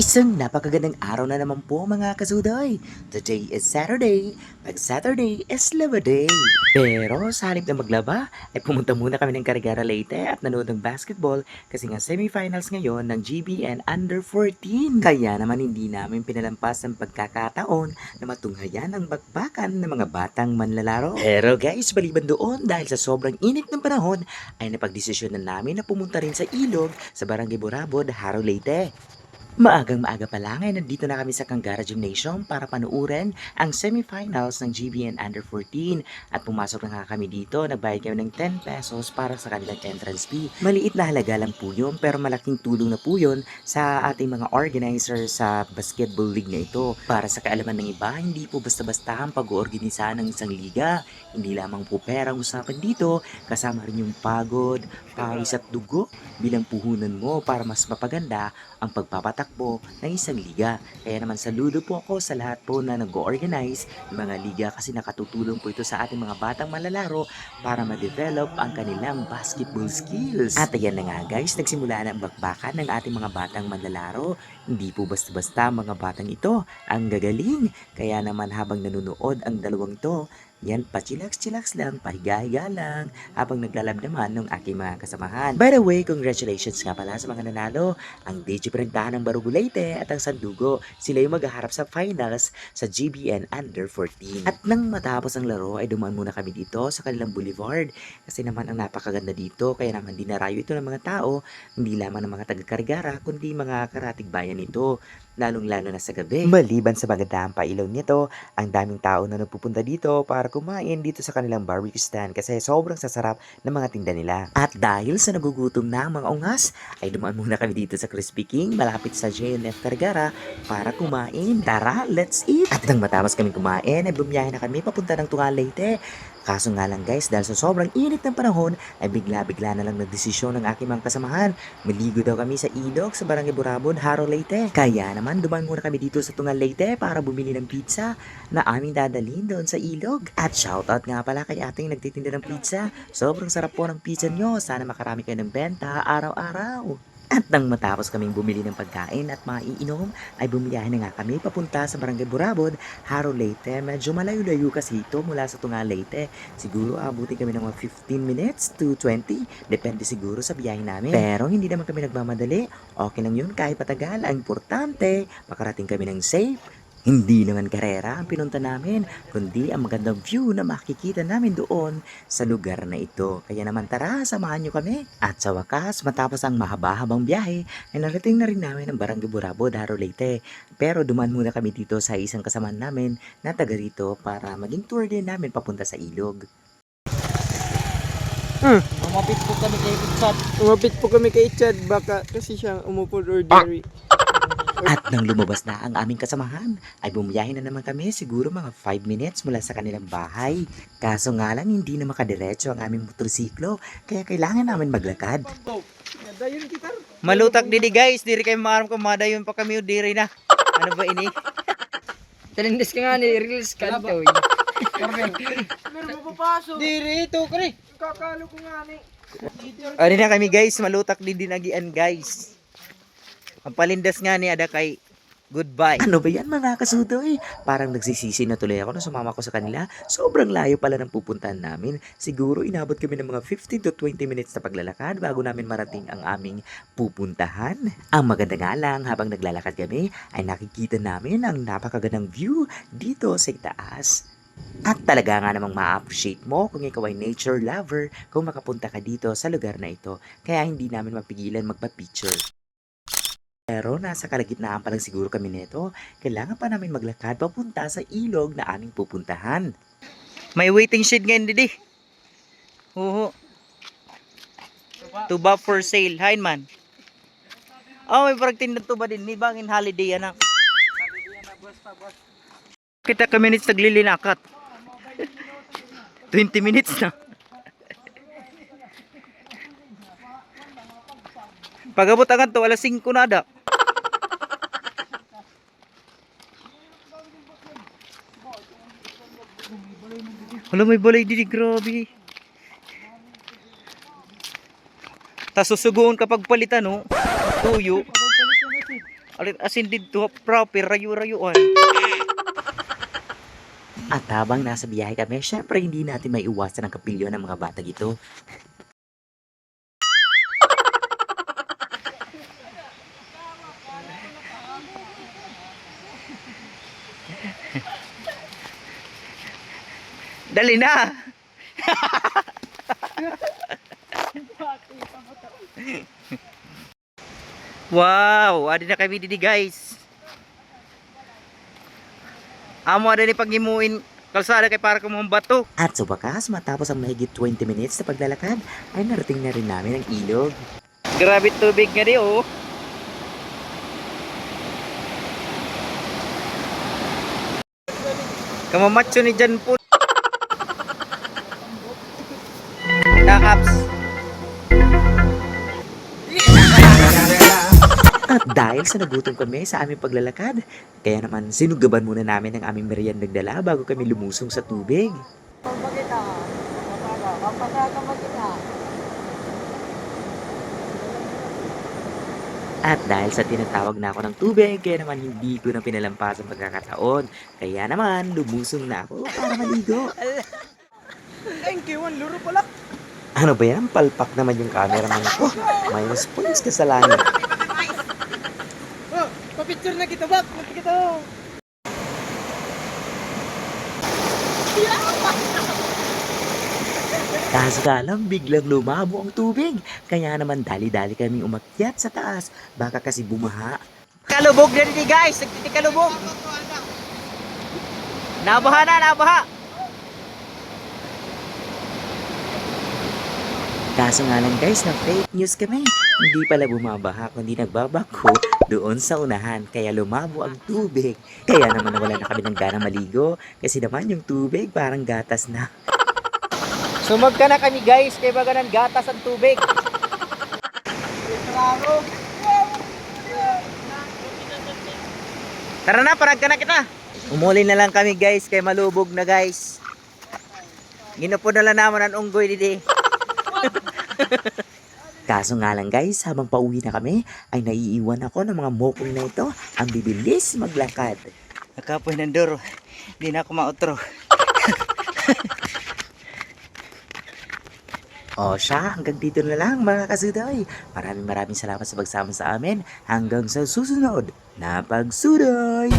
Isang napakagandang araw na naman po mga kasudoy. Today is Saturday. Pag Saturday is lava day. Pero sa halip na maglaba, ay pumunta muna kami ng Carigara Leyte at nanood ng basketball kasi nga semifinals ngayon ng GBN Under 14. Kaya naman hindi namin pinalampas ang pagkakataon na matunghayan ang bakbakan ng mga batang manlalaro. Pero guys, baliban doon dahil sa sobrang init ng panahon, ay napagdesisyon na namin na pumunta rin sa ilog sa Barangay Burabod, Haro Leyte. Maagang maaga pa lang ay nandito na kami sa Kangara Gymnasium para panuurin ang semifinals ng GBN Under 14 at pumasok na kami dito, nagbayad kami ng 10 pesos para sa kanilang entrance fee. Maliit na halaga lang po yun pero malaking tulong na po yun sa ating mga organizer sa basketball league na ito. Para sa kaalaman ng iba, hindi po basta-basta ang pag-oorganisa ng isang liga. Hindi lamang po perang usapan dito, kasama rin yung pagod, pawis at dugo bilang puhunan mo para mas mapaganda ang pagpapatakbo ng isang liga. Kaya naman saludo po ako sa lahat po na nag-organize ng mga liga kasi nakatutulong po ito sa ating mga batang malalaro para ma-develop ang kanilang basketball skills. At ayan na nga guys, nagsimula na ang bakbakan ng ating mga batang malalaro. Hindi po basta-basta mga batang ito ang gagaling. Kaya naman habang nanonood ang dalawang to, yan, pa-chillax-chillax lang, pahiga-higa lang, habang naglalabdaman ng aking mga kasamahan. By the way, congratulations nga pala sa mga nanalo, ang DJ Prentahan ng Barugo Leyte at ang Sandugo. Sila yung maghaharap sa finals sa GBN Under 14. At nang matapos ang laro ay dumaan muna kami dito sa kanilang boulevard kasi naman ang napakaganda dito kaya naman dinarayo ito ng mga tao, hindi lamang ng mga taga-Kargara kundi mga karatig bayan nito lalong-lalo na sa gabi. Maliban sa magandang pailaw nito, ang daming tao na nagpupunta dito para kumain dito sa kanilang barbecue stand kasi sobrang sasarap ng mga tinda nila. At dahil sa nagugutom na ang mga ungas, ay dumaan muna kami dito sa Crispy King malapit sa JNF Cargara para kumain. Tara, let's eat! At nang matapos kami kumain, ay bumiyahe na kami papunta ng Tungal Leyte. Kaso nga lang guys, dahil sa sobrang init ng panahon, ay bigla-bigla na lang nagdesisyon ng aking mga kasamahan. Maligo daw kami sa ilog sa Barangay Burabon, Haro, Leyte. Kaya naman dumaan muna kami dito sa Tungal Leyte para bumili ng pizza na aming dadalhin doon sa ilog. At shoutout nga pala kay ating nagtitinda ng pizza. Sobrang sarap po ng pizza nyo. Sana makarami kayo ng benta araw-araw. At nang matapos kaming bumili ng pagkain at maiinom, ay bumiyahe na nga kami papunta sa Barangay Burabod, Haro, Leyte. Medyo malayo-layo kasi ito mula sa Tunga, Leyte. Siguro abutin kami ng mga 15 minutes to 20. Depende siguro sa biyahe namin. Pero hindi naman kami nagmamadali. Okay lang yun kahit patagal. Ang importante, makarating kami ng safe, hindi naman karera ang pinunta namin, kundi ang magandang view na makikita namin doon sa lugar na ito. Kaya naman tara, samahan nyo kami. At sa wakas, matapos ang mahaba-habang biyahe, ay narating na rin namin ang Barangay Burabo, Daro, Leyte. Pero duman muna kami dito sa isang kasamaan namin na taga rito para maging tour din namin papunta sa ilog. Umapit po kami kay Kutsat. Umapit po kami kay Chad baka kasi siya umupo ordinary. At nang lumabas na ang aming kasamahan, ay bumiyahe na naman kami siguro mga 5 minutes mula sa kanilang bahay. Kaso nga lang hindi na makadiretso ang aming motorsiklo, kaya kailangan namin maglakad. Malutak didi guys, diri kay maaram ko madayon pa kami o diri na. Ano ba ini? Talindes ka nga ni Reels Kanto. Meron mo papasok. Diri ito kare. Kakalo ko nga ni. Ano na kami guys, malutak didi nagian guys. Ang palindas nga ni ada kay goodbye. Ano ba yan mga kasudoy? Parang nagsisisi na tuloy ako na sumama ko sa kanila. Sobrang layo pala ng pupuntahan namin. Siguro inabot kami ng mga 15 to 20 minutes na paglalakad bago namin marating ang aming pupuntahan. Ang maganda nga lang habang naglalakad kami ay nakikita namin ang napakagandang view dito sa itaas. At talaga nga namang ma-appreciate mo kung ikaw ay nature lover kung makapunta ka dito sa lugar na ito. Kaya hindi namin mapigilan magpa-picture. Pero nasa kalagitnaan pa lang siguro kami nito, kailangan pa namin maglakad papunta sa ilog na aming pupuntahan. May waiting shed ngayon didi. Oo. Tuba for sale. Hi man. Oh, may parang tinda tuba din. May bangin holiday anak. Kita ka minutes naglilinakat. 20 minutes na. Pagabot agad to, alas 5 na ada. Wala may balay didi, grabe. Tas susuguon kapag palitan, no? Tuyo. Alin asin dito proper rayu-rayuan. At habang nasa biyahe kami, syempre hindi natin may iwasan ang kapilyo ng mga bata gito. Dali na. wow, adi na kami didi guys. Amo ada ni pagimuin kalsada kay para kumuhang bato. At sa wakas, matapos ang mahigit 20 minutes na paglalakad, ay narating na rin namin ang ilog. Grabe tubig nga di oh. Kamamatso ni Jan po. Dahil sa nagutom kami sa aming paglalakad, kaya naman sinugaban muna namin ang aming meriendang dala bago kami lumusong sa tubig. At dahil sa tinatawag na ako ng tubig, kaya naman hindi ko na pinalampas ang pagkakataon. Kaya naman, lumusong na ako para maligo. Thank you, one luro pala. Ano ba yan? Palpak naman yung cameraman ko. Minus points ka sa langit. Oh, papicture na kita, bak. Mati kita. Kaso ka lang, biglang lumabo ang tubig. Kaya naman dali-dali kaming umakyat sa taas. Baka kasi bumaha. Kalubog na di guys, nagtiti kalubog. Nabaha na, nabaha. Kaso nga lang guys, na fake news kami. Hindi pala bumabaha, kundi nagbabako doon sa unahan. Kaya lumabo ang tubig. Kaya naman wala na kami ng gana maligo. Kasi naman yung tubig parang gatas na. Sumag ka na kami guys, kay baga ng gatas ang tubig. Tara na, parag ka na kita. Umuli na lang kami guys, kay malubog na guys. Ginupod na lang naman ang unggoy didi. Kaso nga lang guys, habang pauwi na kami, ay naiiwan ako ng mga mokong na ito. Ang bibilis maglakad. Nakapoy ng duro. Hindi na ako mautro. O siya, hanggang dito na lang mga kasudoy. Maraming maraming salamat sa pagsama sa amin. Hanggang sa susunod na pagsudoy!